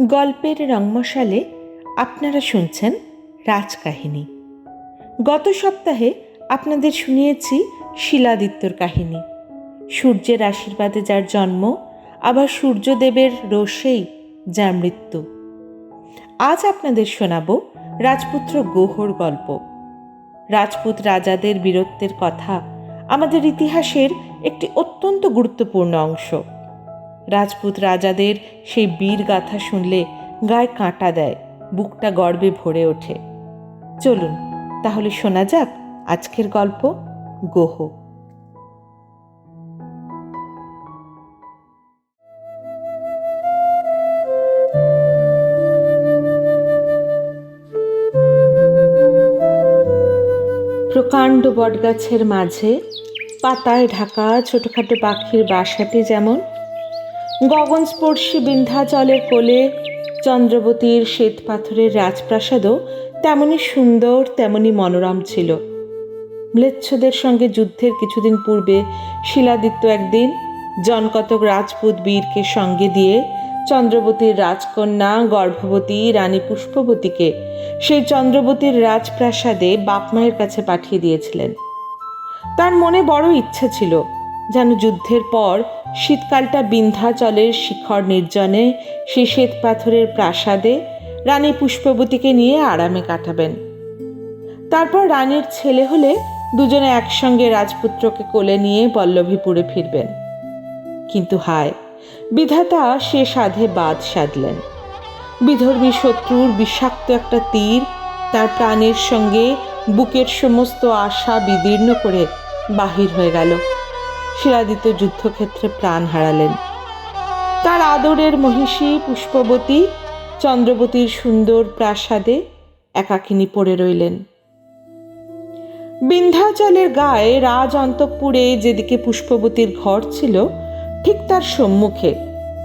গল্পের রংমশালে আপনারা শুনছেন রাজকাহিনী। গত সপ্তাহে আপনাদের শুনিয়েছি শিলাদিত্যর কাহিনী। সূর্যের আশীর্বাদে যার জন্ম, আবার সূর্যদেবের রোষেই যার মৃত্যু। আজ আপনাদের শোনাব রাজপুত্র গোহর গল্প। রাজপুত রাজাদের বীরত্বের কথা আমাদের ইতিহাসের একটি অত্যন্ত গুরুত্বপূর্ণ অংশ। রাজপুত রাজাদের সেই বীর গাথা শুনলে গায়ে কাঁটা দেয়, বুকটা গর্বে ভরে ওঠে। চলুন, তাহলে শোনা যাক আজকের গল্প গোহ। প্রকাণ্ড বটগাছের মাঝে পাতায় ঢাকা ছোটখাটো পাখির বাসাটি যেমন গগনস্পর্শী বিন্ধ্যাচলের কোলে চন্দ্রবতীর শ্বেত পাথরের রাজপ্রাসাদও তেমনই সুন্দর তেমনই মনোরম ছিল। ম্লেচ্ছদের সঙ্গে যুদ্ধের কিছুদিন পূর্বে শিলাদিত্য একদিন জনকতক রাজপুত বীরকে সঙ্গে দিয়ে চন্দ্রবতীর রাজকন্যা, গর্ভবতী রানী পুষ্পবতীকে সেই চন্দ্রবতীর রাজপ্রাসাদে বাপমায়ের কাছে পাঠিয়ে দিয়েছিলেন। তার মনে বড় ইচ্ছা ছিল যেন যুদ্ধের পর শীতকালটা বিন্ধ্যাচলের শিখর নির্জনে সেই শ্বেত পাথরের প্রাসাদে রানী পুষ্পবতীকে নিয়ে আরামে কাটাবেন। তারপর রানীর ছেলে হলে দুজনে একসঙ্গে রাজপুত্রকে কোলে নিয়ে পল্লভীপুরে ফিরবেন। কিন্তু হায়, বিধাতা সে সাধে বাদ সাধলেন। বিধর্মী শত্রুর বিষাক্ত একটা তীর তার প্রাণের সঙ্গে বুকের সমস্ত আশা বিদীর্ণ করে বাহির হয়ে গেল। শিলাদিত্য যুদ্ধক্ষেত্রে প্রাণ হারালেন। তার আদরের মহিষী পুষ্পবতী চন্দ্রবতীর সুন্দর প্রাসাদে একাকিনী পড়ে রইলেন। বিন্ধ্যাচলের গায়ে রাজ অন্তঃপুরে যেদিকে পুষ্পবতীর ঘর ছিল, ঠিক তার সম্মুখে,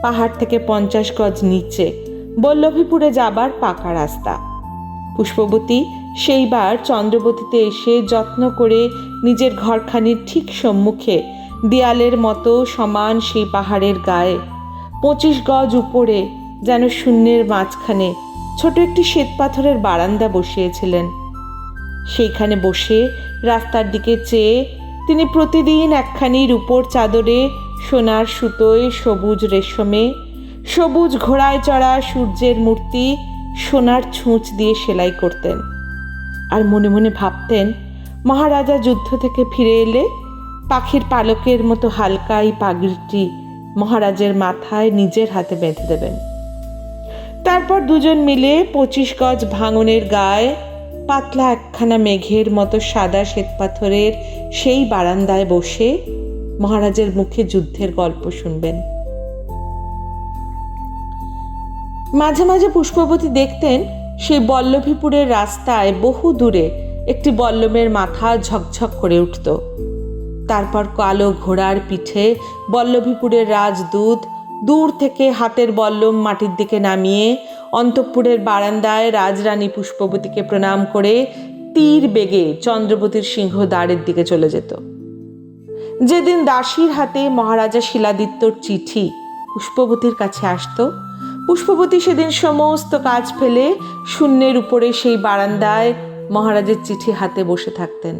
পাহাড় থেকে পঞ্চাশ গজ নিচে, বল্লভীপুরে যাবার পাকা রাস্তা। পুষ্পবতী সেইবার চন্দ্রবতীতে এসে যত্ন করে নিজের ঘরখানির ঠিক সম্মুখে দেয়ালের মতো সমান সেই পাহাড়ের গায়ে। পঁচিশ গজ উপরে যেন শূন্যের মাঝখানে ছোট একটি শ্বেতপাথরের বারান্দা বসিয়েছিলেন। সেইখানে বসে রাস্তার দিকে চেয়ে তিনি প্রতিদিন একখানি রূপোর চাদরে, সোনার সুতোয় সবুজ রেশমে, সবুজ ঘোড়ায় চড়া সূর্যের মূর্তি সোনার ছুঁচ দিয়ে সেলাই করতেন। আর মনে মনে ভাবতেন, মহারাজা যুদ্ধ থেকে ফিরে এলে পাখির পালকের মতো হালকা এই পাগড়িটি মহারাজের মাথায় নিজের হাতে বেঁধে দেবেন। তারপর দুজন মিলে পঁচিশ গজ ভাঙনের গায়ে পাতলা একখানা মেঘের মতো সাদা শ্বেতপাথরের সেই বারান্দায় বসে মহারাজের মুখে যুদ্ধের গল্প শুনবেন। মাঝে মাঝে পুষ্পবতী দেখতেন সেই বল্লভীপুরের রাস্তায় বহু দূরে একটি বল্লমের মাথা ঝকঝক করে উঠত। তারপর কালো ঘোড়ার পিঠে বল্লভীপুরের রাজদূত দূর থেকে হাতের বল্লম মাটির দিকে নামিয়ে অন্তঃপুরের বারান্দায় রাজরানী পুষ্পবতীকে প্রণাম করে তীর বেগে চন্দ্রবতীর সিংহ দ্বারের দিকে চলে যেত। যেদিন দাসীর হাতে মহারাজা শিলাদিত্যর চিঠি পুষ্পবতীর কাছে আসতো, পুষ্পবতী সেদিন সমস্ত কাজ ফেলে শূন্যের উপরে সেই বারান্দায় মহারাজের চিঠি হাতে বসে থাকতেন।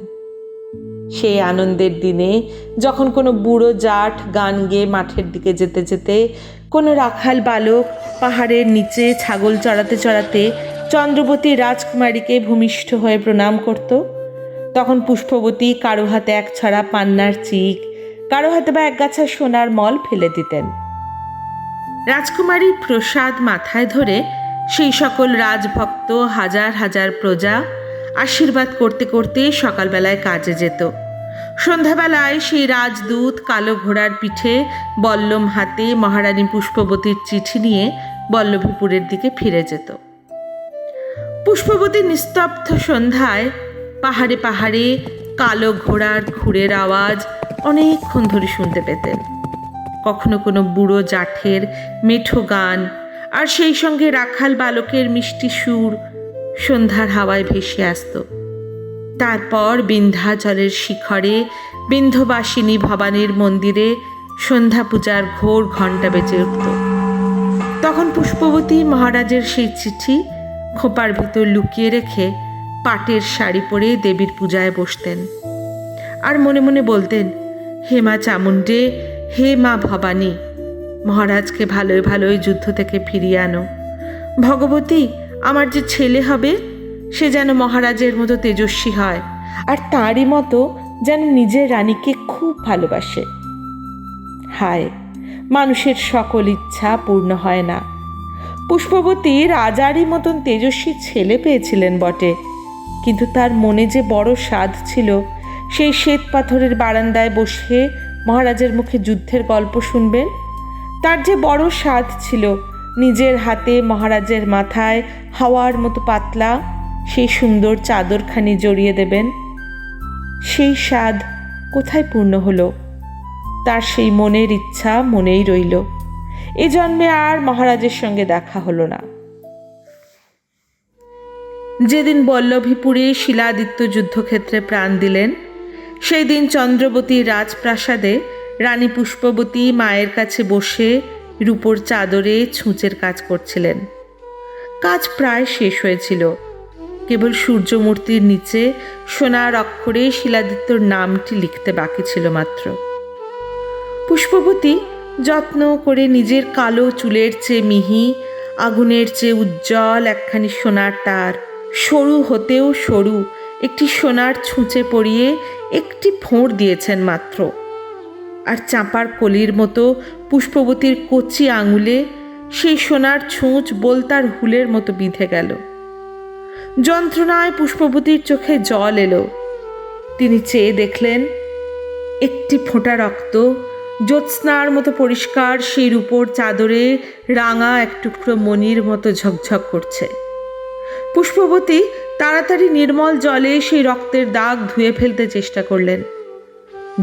সেই আনন্দের দিনে যখন কোনো বুড়ো জাট গান গেয়ে মাঠের দিকে যেতে যেতে কোনো রাখাল বালক পাহাড়ের নিচে ছাগল চড়াতে চড়াতে চন্দ্রবতী রাজকুমারীকে ভূমিষ্ঠ হয়ে প্রণাম করত। তখন পুষ্পবতী কারও হাতে এক ছড়া পান্নার চিক, কারও হাতে বা একগাছা সোনার মল ফেলে দিতেন। রাজকুমারীর প্রসাদ মাথায় ধরে সেই সকল রাজভক্ত হাজার হাজার প্রজা আশীর্বাদ করতে করতে সকালবেলায় কাজে যেত। সন্ধ্যাবেলায় সেই রাজদূত কালো ঘোড়ার পিঠে বল্লম হাতে মহারানী পুষ্পবতীর চিঠি নিয়ে বল্লভীপুরের দিকে ফিরে যেত। পুষ্পবতী নিস্তব্ধ সন্ধ্যায় পাহাড়ে পাহাড়ে কালো ঘোড়ার ঘুরের আওয়াজ অনেকক্ষণ ধরে শুনতে পেতেন। কখনো কোনো বুড়ো জাঠের মেঠো গান আর সেই সঙ্গে রাখাল বালকের মিষ্টি সুর সন্ধ্যার হাওয়ায় ভেসে আসত। তারপর বিন্ধ্যাচলের শিখরে বিন্ধ্যবাসিনী ভবানীর মন্দিরে সন্ধ্যা পূজার ঘোর ঘণ্টা বেজে উঠত। তখন পুষ্পবতী মহারাজের সেই চিঠি খোপার ভিতর লুকিয়ে রেখে পাটের শাড়ি পরে দেবীর পূজায় বসতেন আর মনে মনে বলতেন, হে মা চামুণ্ডে, হে মা ভবানী, মহারাজকে ভালোই ভালোই যুদ্ধ থেকে ফিরিয়ে আনো। ভগবতী আমার যে ছেলে হবে, সে যেন মহারাজের মতো তেজস্বী হয়, আর তারই মতো যেন নিজের রানীকে খুব ভালোবাসে। হায়, মানুষের সকল ইচ্ছা পূর্ণ হয় না। পুষ্পবতী রাজারই মতন তেজস্বী ছেলে পেয়েছিলেন বটে, কিন্তু তার মনে যে বড় স্বাদ ছিল, সেই শ্বেত পাথরের বারান্দায় বসে মহারাজের মুখে যুদ্ধের গল্প শুনবেন, তার যে বড় স্বাদ ছিল নিজের হাতে মহারাজের মাথায় হাওয়ার মতো পাতলা সেই সুন্দর চাদরখানি জড়িয়ে দেবেন। সেই স্বাদ কোথায় পূর্ণ হলো? তার সেই মনের ইচ্ছা মনেই রইল। এ জন্মে আর মহারাজের সঙ্গে দেখা হলো না। যেদিন বল্লভীপুরে শিলাদিত্য যুদ্ধক্ষেত্রে প্রাণ দিলেন, সেই দিন চন্দ্রবতীর রাজপ্রাসাদে রানী পুষ্পবতী মায়ের কাছে বসে রূপোর চাদরে ছুঁচের কাজ করছিলেন। কাজ প্রায় শেষ হয়েছিল। কেবল সূর্যমূর্তির নিচে সোনার অক্ষরে শিলাদিত্যর নামটি লিখতে বাকি ছিল মাত্র। পুষ্পবতী যত্ন করে নিজের কালো চুলের চেয়ে মিহি, আগুনের চেয়ে উজ্জ্বল একখানি সোনার তার, সরু হতেও সরু একটি সোনার ছুঁচে পড়িয়ে একটি ফোঁড় দিয়েছেন মাত্র। আর চাঁপার কলির মতো পুষ্পবতীর কচি আঙুলে সেই সোনার ছুঁচ বলতার হুলের মতো বিঁধে গেল। যন্ত্রণায় পুষ্পবতীর চোখে জল এলো। তিনি চেয়ে দেখলেন, একটি ফোঁটা রক্ত জ্যোৎস্নার মতো পরিষ্কার সেই উপর চাদরে রাঙা এক টুকরো মনির মতো ঝকঝক করছে। পুষ্পবতী তাড়াতাড়ি নির্মল জলে সেই রক্তের দাগ ধুয়ে ফেলতে চেষ্টা করলেন।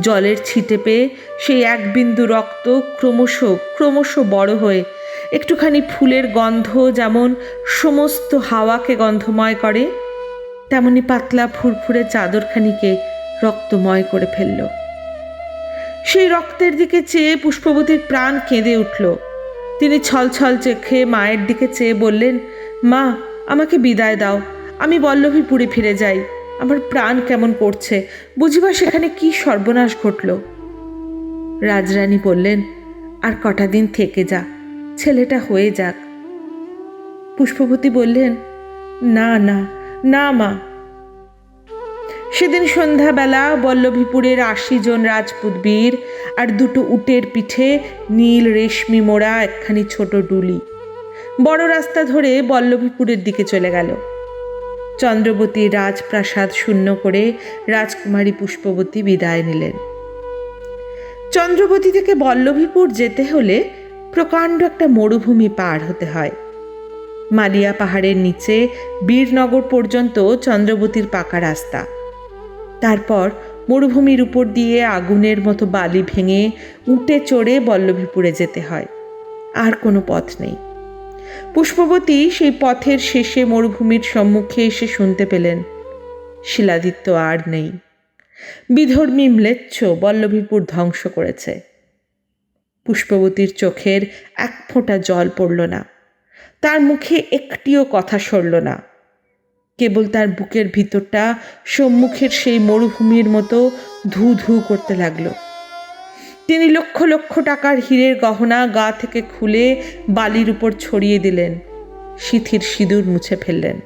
জলের ছিটে পেয়ে সেই এক বিন্দু রক্ত ক্রমশ ক্রমশ বড় হয়ে একটুখানি ফুলের গন্ধ যেমন সমস্ত হাওয়াকে গন্ধময় করে, তেমনি পাতলা ফুরফুরে চাদরখানিকে রক্তময় করে ফেলল। সেই রক্তের দিকে চেয়ে পুষ্পবতীর প্রাণ কেঁদে উঠল। তিনি ছলছল চেখে মায়ের দিকে চেয়ে বললেন, মা, আমাকে বিদায় দাও, আমি বল্লভীপুরে ফিরে যাই। আমার প্রাণ কেমন করছে বুঝিবা সেখানে কি সর্বনাশ ঘটল? রাজরানী বললেন, আর কটা দিন থেকে যা, ছেলেটা হয়ে যাক। পুষ্পবতী বললেন, না না না, মা। সেদিন সন্ধ্যাবেলা বল্লভীপুরের আশি জন রাজপুত বীর আর দুটো উটের পিঠে নীল রেশমি মোড়া একখানি ছোট ডুলি। বড় রাস্তা ধরে বল্লভীপুরের দিকে চলে গেল। চন্দ্রবতী রাজপ্রাসাদ শূন্য করে রাজকুমারী পুষ্পবতী বিদায় নিলেন। চন্দ্রবতী থেকে বল্লভীপুর যেতে হলে প্রকাণ্ড একটা মরুভূমি পার হতে হয়। মালিয়া পাহাড়ের নিচে বীরনগর পর্যন্ত চন্দ্রবতীর পাকা রাস্তা। তারপর মরুভূমির উপর দিয়ে আগুনের মতো বালি ভেঙে উঠে চড়ে বল্লভীপুরে যেতে হয়। আর কোনো পথ নেই। পুষ্পবতী সেই পথের শেষে মরুভূমির সম্মুখে এসে শুনতে পেলেন, শিলাদিত্য আর নেই। বিধর্মী ম্লেচ্ছ বল্লভীপুর ধ্বংস করেছে। পুষ্পবতীর চোখের এক ফোঁটা জল পড়ল না, তার মুখে একটিও কথা সরল না। কেবল তার বুকের ভিতরটা সম্মুখের সেই মরুভূমির মতো ধু ধু করতে লাগল। তিনি লক্ষ লক্ষ টাকার হীরের গহনা গা থেকে খুলে বালির উপর ছড়িয়ে দিলেন শিথির সিঁদুর মুছে ফেললেন।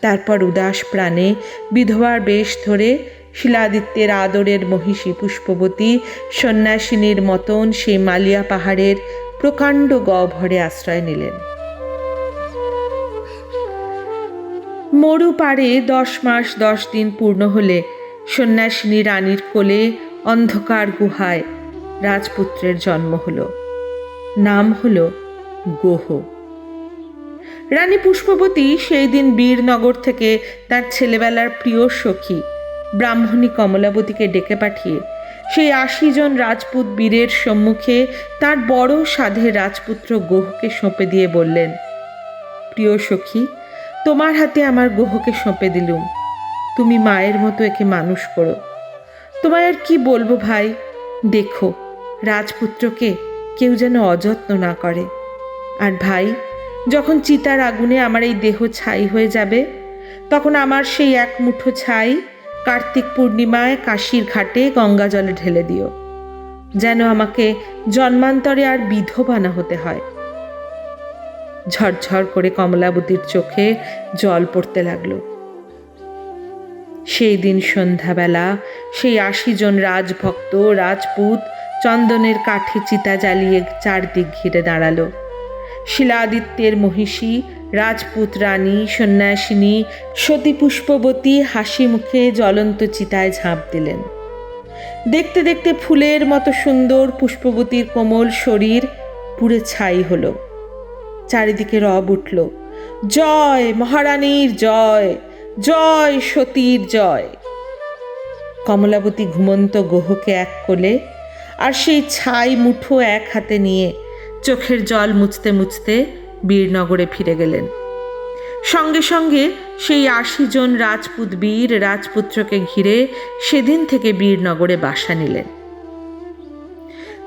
তারপর উদাস প্রাণে বিধবার বেশ ধরে শিলাদিত্যের আদরের মহিষী পুষ্পবতী সন্ন্যাসিনীর মতন সেই মালিয়া পাহাড়ের প্রকাণ্ড গহ্বরে আশ্রয় নিলেন। মরু পাড়ে দশ মাস দশ দিন পূর্ণ হলে সন্ন্যাসিনী রানীর কোলে অন্ধকার গুহায় রাজপুত্রের জন্ম হল। নাম হল গোহ। রানী পুষ্পবতী সেই দিন বীরনগর থেকে তার ছেলেবেলার প্রিয় সখী ব্রাহ্মণী কমলাবতীকে ডেকে পাঠিয়ে সেই আশি জন রাজপুত বীরের সম্মুখে তার বড় সাধের রাজপুত্র গোহকে সঁপে দিয়ে বললেন, প্রিয় সখী, তোমার হাতে আমার গোহকে সঁপে দিলুম। তুমি মায়ের মতো একে মানুষ করো। তোমায় আর কি বলব ভাই? দেখো, রাজপুত্রকে কেউ যেন অযত্ন না করে। আর ভাই, যখন চিতার আগুনে আমার এই দেহ ছাই হয়ে যাবে, তখন আমার সেই এক মুঠো ছাই কার্তিক পূর্ণিমায় কাশির ঘাটে গঙ্গা জলে ঢেলে দিও, যেন আমাকে জন্মান্তরে আর বিধবা না হতে হয়। ঝরঝর করে কমলাবতীর চোখে জল পড়তে লাগল। সেই দিন সন্ধ্যাবেলা সেই আশি জন রাজভক্ত, রাজপুত চন্দনের কাঠে চিতা জ্বালিয়ে চারদিক ঘিরে দাঁড়াল। শিলাদিত্যের মহিষী, রাজপুত রানী, সন্ন্যাসিনী সতী পুষ্পবতী হাসি মুখে জ্বলন্ত চিতায় ঝাঁপ দিলেন। দেখতে দেখতে ফুলের মতো সুন্দর পুষ্পবতীর কোমল শরীর পুড়ে ছাই হলো। চারিদিকে রব উঠল। জয় মহারানীর জয়! জয় সতীর জয়। কমলাবতী ঘুমন্ত গোহকে এক কোলে আর সেই ছাই মুঠো এক হাতে নিয়ে চোখের জল মুছতে মুছতে বীরনগরে ফিরে গেলেন। সঙ্গে সঙ্গে সেই আশি জন রাজপুত বীর রাজপুত্রকে ঘিরে সেদিন থেকে বীরনগরে বাসা নিলেন।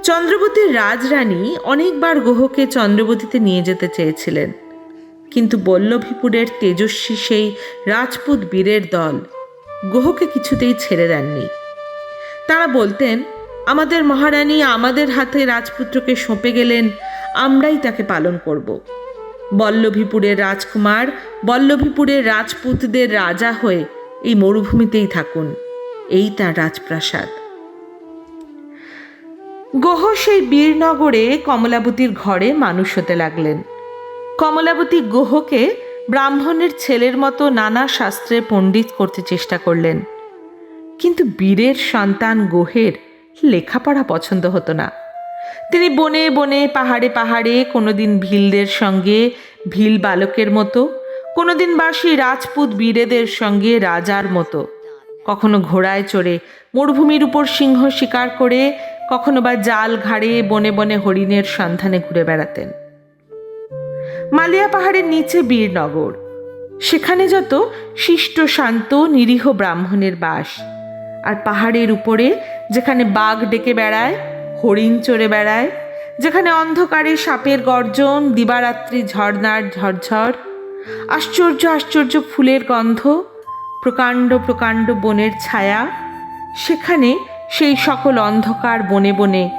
চন্দ্রবতীর রাজরানী অনেকবার গোহকে চন্দ্রবতীতে নিয়ে যেতে চেয়েছিলেন। কিন্তু বল্লভীপুরের তেজস্বী সেই রাজপুত বীরের দল গোহকে কিছুতেই ছেড়ে দেননি। তারা বলতেন, আমাদের মহারানী আমাদের হাতে রাজপুত্রকে সঁপে গেলেন, আমরাই তাকে পালন করব। বল্লভীপুরের রাজকুমার বল্লভীপুরের রাজপুতদের রাজা হয়ে এই মরুভূমিতেই থাকুন। এই তার রাজপ্রাসাদ। গোহ সেই বীরনগরে কমলাবতীর ঘরে মানুষ হতে লাগলেন। কমলাবতী গোহকে ব্রাহ্মণের ছেলের মতো নানা শাস্ত্রে পণ্ডিত করতে চেষ্টা করলেন। কিন্তু বীরের সন্তান গোহের লেখাপড়া পছন্দ হতো না। তিনি বনে বনে, পাহাড়ে পাহাড়ে, কোনোদিন ভিলদের সঙ্গে, ভিল বালকের মতো, কোনোদিন বা সেই রাজপুত বীরেদের সঙ্গে রাজার মতো। কখনো ঘোড়ায় চড়ে, মরুভূমির উপর সিংহ শিকার করে, কখনো বা জাল ঘাড়ে বনে বনে হরিণের সন্ধানে ঘুরে বেড়াতেন। মালিয়া পাহাড়ের নিচে বীরনগর। সেখানে যত শিষ্ট, শান্ত, নিরীহ ব্রাহ্মণের বাস। আর পাহাড়ের উপরে, যেখানে বাঘ ডেকে বেড়ায়, হরিণ চড়ে বেড়ায়, যেখানে অন্ধকারে সাপের গর্জন, দিবারাত্রি ঝর্নার ঝরঝর, আশ্চর্য আশ্চর্য ফুলের গন্ধ, প্রকাণ্ড প্রকাণ্ড বনের ছায়া, সেখানে সেই সকল অন্ধকার বনে বনে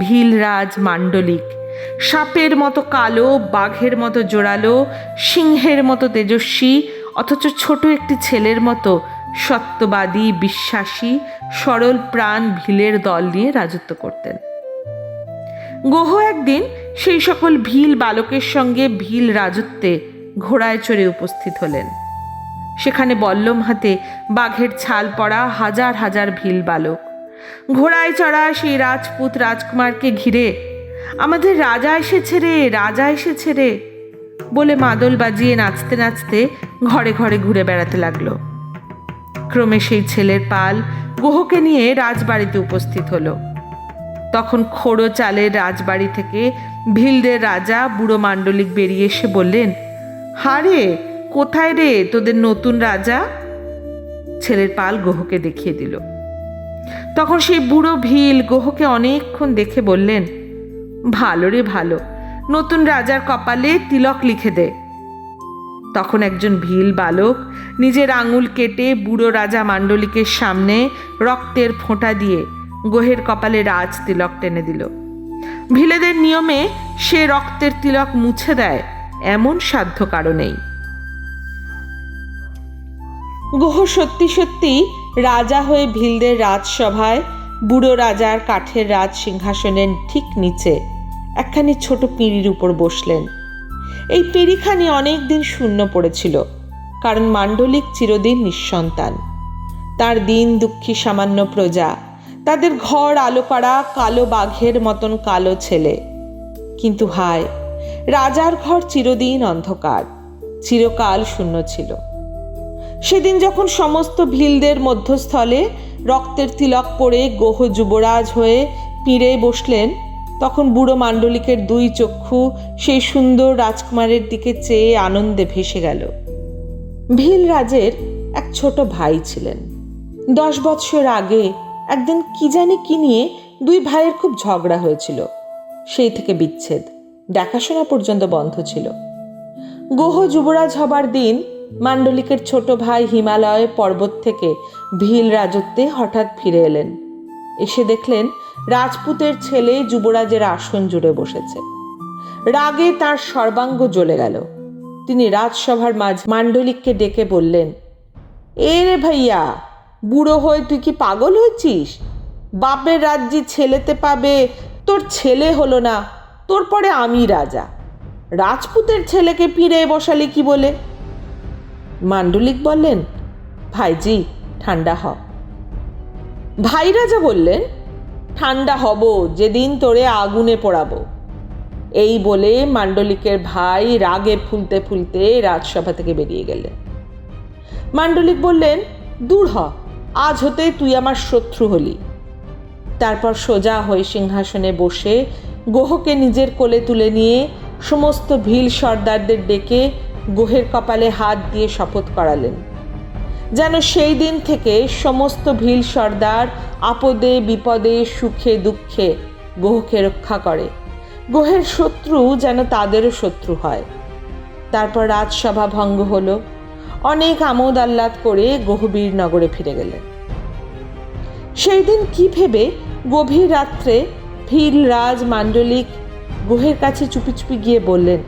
ভিলরাজ মাণ্ডলিক সাপের মতো কালো, বাঘের মতো জোরালো, সিংহের মতো তেজস্বী, অথচ ছোট একটি ছেলের মতো সত্যবাদী, বিশ্বাসী, সরল প্রাণ ভিলের দল নিয়ে রাজত্ব করতেন। গোহ একদিন সেই সকল ভিল বালকের সঙ্গে ভিল রাজত্বে ঘোড়ায় চড়ে উপস্থিত হলেন। সেখানে বল্লম হাতে বাঘের ছাল পড়া হাজার হাজার ভিল বালক। ঘোড়ায় চড়া সেই রাজপুত রাজকুমারকে ঘিরে আমাদের রাজা এসেছে রে, রাজা এসেছে রে। বলে মাদল বাজিয়ে নাচতে নাচতে ঘরে ঘরে ঘুরে বেড়াতে লাগল। ক্রমে সেই ছেলের পাল গোহকে নিয়ে রাজবাড়িতে উপস্থিত হলো। তখন খোড়ো চালের রাজবাড়ি থেকে ভিলদের রাজা বুড়ো মাণ্ডলিক বেরিয়ে এসে বললেন, হারে, কোথায় রে তোদের নতুন রাজা? ছেলের পাল গোহকে দেখিয়ে দিল। তখন সেই বুড়ো ভিল গোহকে অনেকক্ষণ দেখে বললেন ভালো রে ভালো। নতুন রাজার কপালে তিলক লিখে দে। তখন একজন ভিল বালক নিজের আঙুল কেটে বুড়ো রাজা মাণ্ডলিকের সামনে রক্তের ফোঁটা দিয়ে গোহের কপালে রাজ তিলক টেনে দিল। ভিলেদের নিয়মে সে রক্তের তিলক মুছে দেয়, এমন সাধ্য কারণেই গোহ সত্যি সত্যি রাজা হয়ে ভিলদের রাজসভায় বুড়ো রাজার কাঠের রাজ সিংহাসনের ঠিক নিচে একখানি ছোট পিঁড়ির উপর বসলেন। এই পিঁড়িখানি অনেক দিন শূন্য পড়েছিল, কারণ মাণ্ডলিক চিরদিন নিঃসন্তান। তার দিন দুঃখী সামান্য প্রজা, তাদের ঘর আলো কালো বাঘের মতন কালো ছেলে। কিন্তু হায়, রাজার ঘর চিরদিন অন্ধকার, চিরকাল শূন্য ছিল। সেদিন যখন সমস্ত ভিলদের মধ্যস্থলে রক্তের তিলক পড়ে গোহ যুবরাজ হয়ে পিঁড়ে বসলেন, তখন বুড়ো মাণ্ডলিকের দুই চক্ষু সেই সুন্দর রাজকুমারের দিকে চেয়ে আনন্দে ভেসে গেল। ভিল রাজের এক ছোট ভাই ছিলেন। দশ বৎসর আগে একদিন কি জানি কি নিয়ে দুই ভাইয়ের খুব ঝগড়া হয়েছিল। সেই থেকে বিচ্ছেদ। দেখাশোনা পর্যন্ত বন্ধ ছিল। গোহ যুবরাজ হবার দিন মান্ডলিকের ছোট ভাই হিমালয় পর্বত থেকে ভিল রাজত্বে হঠাৎ ফিরে এলেন। এসে দেখলেন রাজপুতের ছেলে যুবরাজের আসন জুড়ে বসেছে। রাগে তার সর্বাঙ্গ জ্বলে গেল। তিনি রাজসভার মাঝ মান্ডলিককে ডেকে বললেন, এ রে ভাইয়া, বুড়ো হয়ে তুই কি পাগল হয়েছিস? বাপের রাজ্যে ছেলেতে পাবে, তোর ছেলে হলো না, তোর পরে আমি রাজা। রাজপুতের ছেলেকে পিড়ে বসালি কি বলে? মান্ডলিক বললেন, ভাইজি ঠান্ডা হ। ভাই রাজা বললেন ঠান্ডা হব, যেদিন তোরে আগুনে পোড়াবো। এই বলে মান্ডলিকের ভাই রাগে ফুলতে ফুলতে রাজসভা থেকে বেরিয়ে গেলেন। মান্ডলিক বললেন, দূর হ, আজ হতে তুই আমার শত্রু হলি। তারপর সোজা হয়ে সিংহাসনে বসে গোহকে নিজের কোলে তুলে নিয়ে সমস্ত ভিল সর্দারদের ডেকে গোহের কপালে হাত দিয়ে শপথ করালেন। যেন সেই দিন থেকে সমস্ত ভিল সর্দার আপদে, বিপদে, সুখে, দুঃখে গোহকে রক্ষা করে। গোহের শত্রু যেন তাদেরও শত্রু হয়। তারপর রাজসভা ভঙ্গ হলো। অনেক আমোদ আহ্লাদ করে গহবীর নগরে ফিরে গেলেন। সেই দিন কি ভেবে গভীর রাত্রে ভিল রাজ মান্ডলিক গোহের কাছে চুপি চুপি গিয়ে বললেন,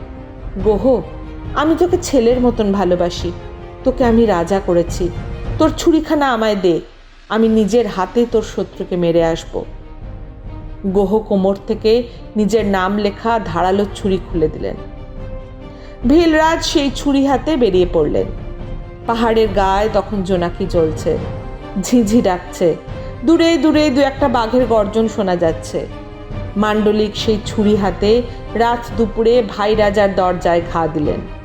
গোহ আমি তোকে ছেলের মতন ভালোবাসি। তোকে আমি রাজা করেছি। তোর ছুরিখানা আমায় দে। আমি নিজের হাতে তোর শত্রুকে মেরে আসব। গোহ কোমর থেকে নিজের নাম লেখা ধারালো ছুরি খুলে দিলেন। ভিলরাজ সেই ছুরি হাতে বেরিয়ে পড়লেন। পাহাড়ের গায়ে তখন জোনাকি জ্বলছে। ঝিঝি ডাকছে। দূরে দূরে দু একটা বাঘের গর্জন শোনা যাচ্ছে। মান্ডলিক সেই ছুরি হাতে রাত দুপুরে ভাই রাজার দরজায় ঘা দিলেন।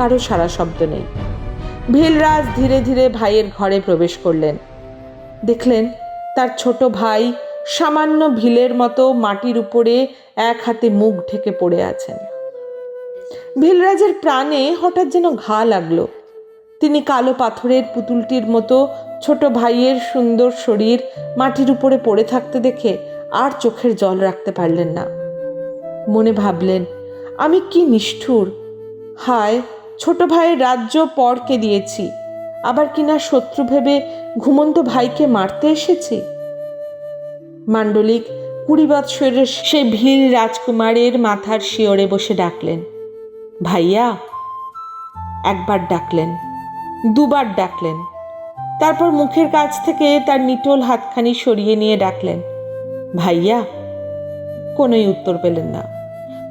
কারও সারা শব্দ নেই। ভিলরাজ ধীরে ধীরে ভাইয়ের ঘরে প্রবেশ করলেন। দেখলেন তার ছোট ভাই সামান্য ভিলের মতো মাটির উপরে এক হাতে মুখ ঢেকে পড়ে আছেন। ভিলরাজের প্রাণে হঠাৎ যেন ঘা লাগল। তিনি কালো পাথরের পুতুলটির মতো ছোট ভাইয়ের সুন্দর শরীর মাটির উপরে পড়ে থাকতে দেখে আর চোখের জল রাখতে পারলেন না। মনে ভাবলেন, আমি কি নিষ্ঠুর? হায় ছোট ভাইয়ের রাজ্য পরকে দিয়েছি। আবার কিনা শত্রু ভেবে ঘুমন্ত ভাইকে মারতে এসেছি? মান্ডলিক কুড়ি বৎসরের সে ভীর রাজকুমারের মাথার শিওরে বসে ডাকলেন। ভাইয়া, একবার ডাকলেন, দুবার ডাকলেন। তারপর মুখের কাছ থেকে তার নিটোল হাতখানি সরিয়ে নিয়ে ডাকলেন। ভাইয়া, কোনোই উত্তর পেলেন না।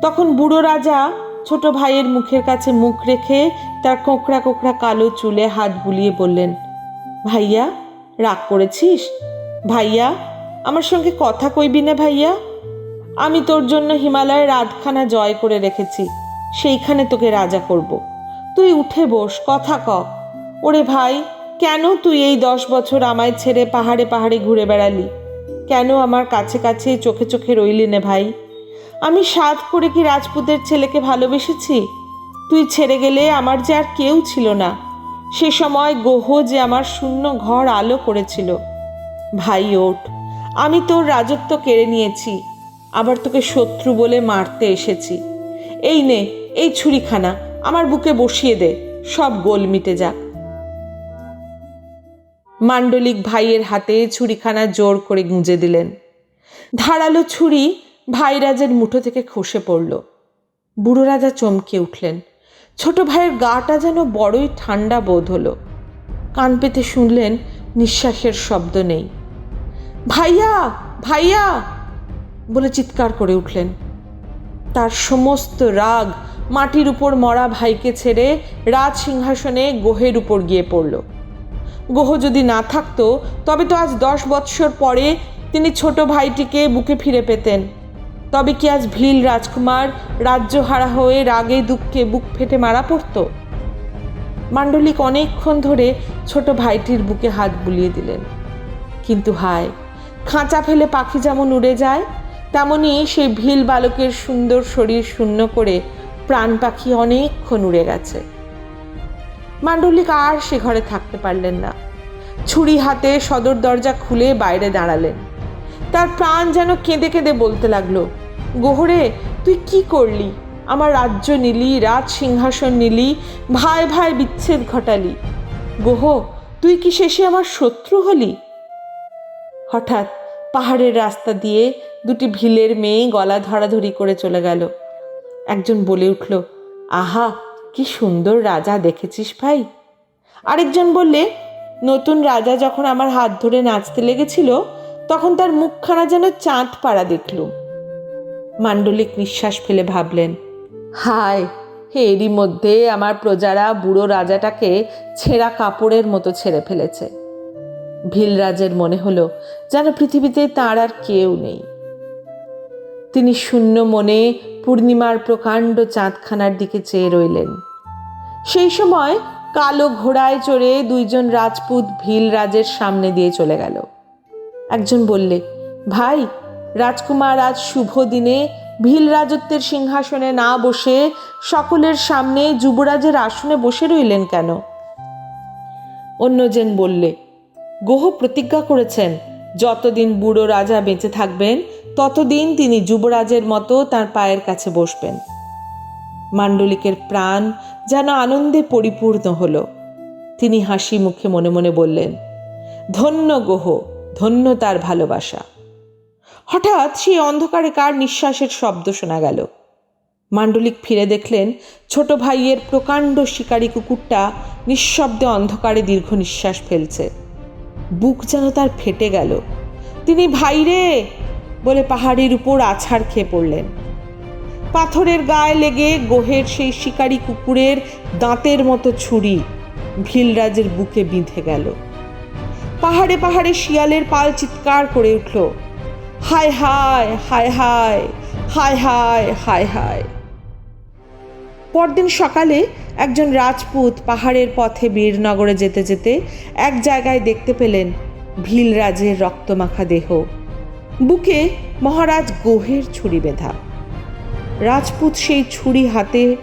তখন বুড়ো রাজা ছোট ভাইয়ের মুখের কাছে মুখ রেখে তার কোঁকড়া কোঁকড়া কালো চুলে হাত বুলিয়ে বললেন, ভাইয়া, রাগ করেছিস? ভাইয়া, আমার সঙ্গে কথা কইবি না ভাইয়া? আমি তোর জন্য হিমালয়ের আধখানা জয় করে রেখেছি, সেইখানে তোকে রাজা করব। তুই উঠে বস, কথা ক। ওরে ভাই, কেন তুই এই দশ বছর আমায় ছেড়ে পাহাড়ে পাহাড়ে ঘুরে বেড়ালি? কেন আমার কাছে কাছে চোখে চোখে রইলি নে ভাই? আমি সাধ করে কি রাজপুতের ছেলেকে ভালোবেসেছি? তুই ছেড়ে গেলে আমার যে আর কেউ ছিল না। সে সময় গোহ যে আমার শূন্য ঘর আলো করেছিল। ভাই ওঠ, আমি তোর রাজত্ব কেড়ে নিয়েছি। আবার তোকে শত্রু বলে মারতে এসেছি। এই নে, এই ছুরিখানা, আমার বুকে বসিয়ে দে, সব গোল মিটে যাক। মান্ডলিক ভাইয়ের হাতে ছুরিখানা জোর করে গুঁজে দিলেন। ধারালো ছুরি ভাইরাজের মুঠো থেকে খসে পড়ল। বুড়ো রাজা চমকে উঠলেন। ছোট ভাইয়ের গাটা যেন বড়ই ঠান্ডা বোধ হলো। কান পেতে শুনলেন নিঃশ্বাসের শব্দ নেই। ভাইয়া ভাইয়া! বলে চিৎকার করে উঠলেন। তার সমস্ত রাগ মাটির উপর মরা ভাইকে ছেড়ে রাজ সিংহাসনে গোহের উপর গিয়ে পড়ল। গোহ যদি না থাকতো, তবে তো আজ দশ বৎসর পরে তিনি ছোট ভাইটিকে বুকে ফিরে পেতেন। তবে কি আজ ভিল রাজকুমার রাজ্য হারা হয়ে রাগে দুঃখে বুক ফেটে মারা পড়ত? মাণ্ডলিক অনেকক্ষণ ধরে ছোট ভাইটির বুকে হাত বুলিয়ে দিলেন। কিন্তু হায়, খাঁচা ফেলে পাখি যেমন উড়ে যায়, তেমনি সেই ভিল বালকের সুন্দর শরীর শূন্য করে প্রাণ পাখি অনেকক্ষণ উড়ে গেছে। মাণ্ডলিক আর সে ঘরে থাকতে পারলেন না। ছুরি হাতে সদর দরজা খুলে বাইরে দাঁড়ালেন। তার প্রাণ যেন কেঁদে কেঁদে বলতে লাগল গোহরে, তুই কি করলি? আমার রাজ্য নিলি, রাজ সিংহাসন নিলি, ভাই ভাই বিচ্ছেদ ঘটালি। গোহ, তুই কি শেষে আমার শত্রু হলি? হঠাৎ পাহাড়ের রাস্তা দিয়ে দুটি ভিলের মেয়ে গলা ধরাধরি করে চলে গেল। একজন বলে উঠল, আহা, কি সুন্দর রাজা দেখেছিস ভাই। আরেকজন বললে, নতুন রাজা যখন আমার হাত ধরে নাচতে লেগেছিল, তখন তার মুখখানা যেন চাঁদ পাড়া দেখলুম। মান্ডলিক নিঃশ্বাস ফেলে ভাবলেন, হায়, এরই মধ্যে আমার প্রজারা বুড়ো রাজাটাকে ছেঁড়া কাপড়ের মতো ছেড়ে ফেলেছে। ভিলরাজের মনে হলো যেন পৃথিবীতে তাঁর আর কেউ নেই। তিনি শূন্য মনে পূর্ণিমার প্রকাণ্ড চাঁদখানার দিকে চেয়ে রইলেন। সেই সময় কালো ঘোড়ায় চড়ে দুইজন রাজপুত ভিল রাজের সামনে দিয়ে চলে গেল। একজন বললে, ভাই রাজকুমার আজ শুভ দিনে ভিল রাজত্বের সিংহাসনে না বসে সকলের সামনে যুবরাজের আসনে বসে রইলেন কেন? অন্যজন বললে, গোহ প্রতিজ্ঞা করেছেন, যতদিন বুড়ো রাজা বেঁচে থাকবেন, ততদিন তিনি যুবরাজের মতো তার পায়ের কাছে বসবেন। মান্ডলিকের প্রাণ যেন আনন্দে পরিপূর্ণ হলো। তিনি হাসি মুখে মনে মনে বললেন, ধন্য গোহ, ধন্য তার ভালোবাসা। হঠাৎ সেই অন্ধকারে কার নিঃশ্বাসের শব্দ শোনা গেল। মাণ্ডলিক ফিরে দেখলেন ছোট ভাইয়ের প্রকাণ্ড শিকারী কুকুরটা নিঃশব্দে অন্ধকারে দীর্ঘ নিঃশ্বাস ফেলছে। বুক যেন তার ফেটে গেল। তিনি ভাইরে! বলে পাহাড়ের উপর আছাড় খেয়ে পড়লেন। পাথরের গায়ে লেগে গোহের সেই শিকারী কুকুরের দাঁতের মতো ছুরি ভিলরাজের বুকে বিঁধে গেল। পাহাড়ে পাহাড়ে শিয়ালের পাল চিৎকার করে উঠল। হায় হায় হায় হায় হায় হায় হায় হায় পরদিন সকালে একজন রাজপুত পাহাড়ের পথে বীরনগরে যেতে যেতে এক জায়গায় দেখতে পেলেন ভিলরাজের রক্তমাখা দেহ। বুকে মহারাজ গোহের ছুরি বেঁধা। রাজপুত সেই ছুরি হাতে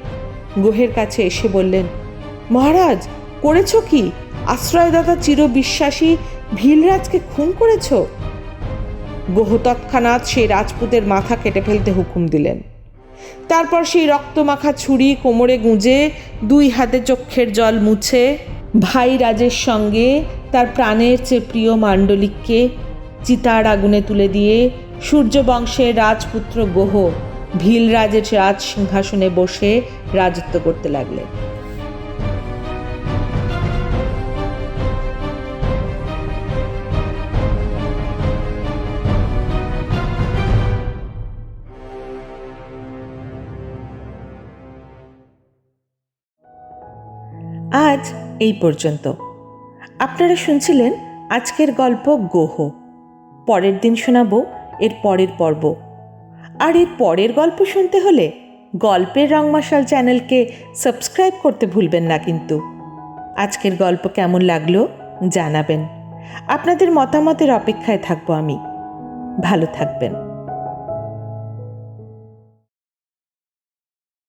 গোহের কাছে এসে বললেন, মহারাজ, করেছ কি? আশ্রয়দাতা চিরবিশ্বাসী ভিলরাজকে খুন করেছ? গোহ তৎক্ষণাৎ সেই রাজপুতের মাথা কেটে ফেলতে হুকুম দিলেন। তারপর সেই রক্তমাখা ছুরি কোমরে গুঁজে দুই হাতে চক্ষের জল মুছে ভাই রাজের সঙ্গে তার প্রাণের চেয়ে প্রিয় মাণ্ডলিককে চিতার আগুনে তুলে দিয়ে সূর্যবংশের রাজপুত্র গোহ ভিলরাজের রাজ সিংহাসনে বসে রাজত্ব করতে লাগলেন। আজ এই পর্যন্ত। আপনারা শুনছিলেন আজকের গল্প গোহ। পরের দিন শোনাব এর পরের পর্ব। আর এর পরের গল্প শুনতে হলে গল্পের রংমশাল চ্যানেলকে সাবস্ক্রাইব করতে ভুলবেন না কিন্তু। আজকের গল্প কেমন লাগল জানাবেন। আপনাদের মতামতের অপেক্ষায় থাকব আমি। ভালো থাকবেন।